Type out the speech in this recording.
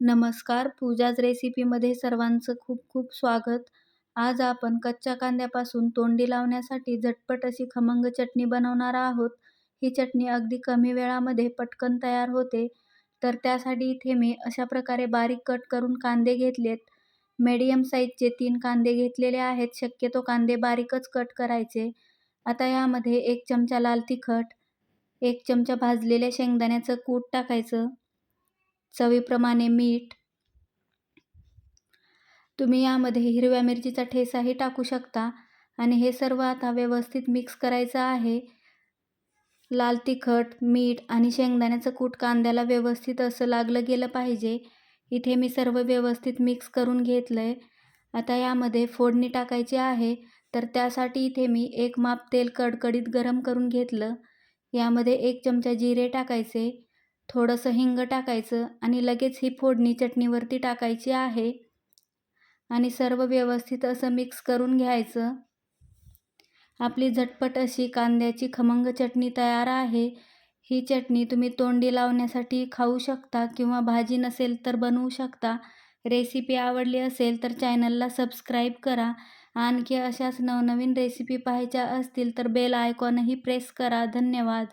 नमस्कार. पूजाज रेसिपीमध्ये सर्वांचं खूप खूप स्वागत. आज आपण कच्च्या कांद्यापासून तोंडी लावण्यासाठी झटपट अशी खमंग चटणी बनवणार आहोत. ही चटणी अगदी कमी वेळामध्ये पटकन तयार होते. तर त्यासाठी इथे मी अशा प्रकारे बारीक कट करून कांदे घेतलेत. मीडियम साईजचे तीन कांदे घेतलेले आहेत. शक्यतो कांदे बारीकच कट करायचे. आता यामध्ये एक चमचा लाल तिखट एक चमचा भाजलेल्या शेंगदाण्याचं कूट टाकायचं. चवीप्रमाणे मीठ. तुम्ही यामध्ये हिरव्या मिरचीचा ठेसाही टाकू शकता. आणि हे सर्व आता व्यवस्थित मिक्स करायचं आहे. लाल तिखट मीठ आणि शेंगदाण्याचं कूट कांद्याला व्यवस्थित असं लागलं गेलं पाहिजे. इथे मी सर्व व्यवस्थित मिक्स करून घेतलं आहे आता यामध्ये फोडणी टाकायची आहे. तर त्यासाठी इथे मी एक माप तेल कडकडीत गरम करून घेतलं. यामध्ये एक चमचा जिरे टाकायचे. थोडंसं हिंग टाकायचं आणि लगेच ही फोडणी चटणीवरती टाकायची आहे. आणि सर्व व्यवस्थित असं मिक्स करून घ्यायचं. आपली झटपट अशी कांद्याची खमंग चटणी तयार आहे. ही चटणी तुम्ही तोंडी लावण्यासाठी खाऊ शकता किंवा भाजी नसेल तर बनवू शकता. रेसिपी आवडली असेल तर चॅनलला सबस्क्राईब करा. आणखी अशाच नवनवीन रेसिपी पाहायच्या असतील तर बेल आयकॉनही प्रेस करा. धन्यवाद.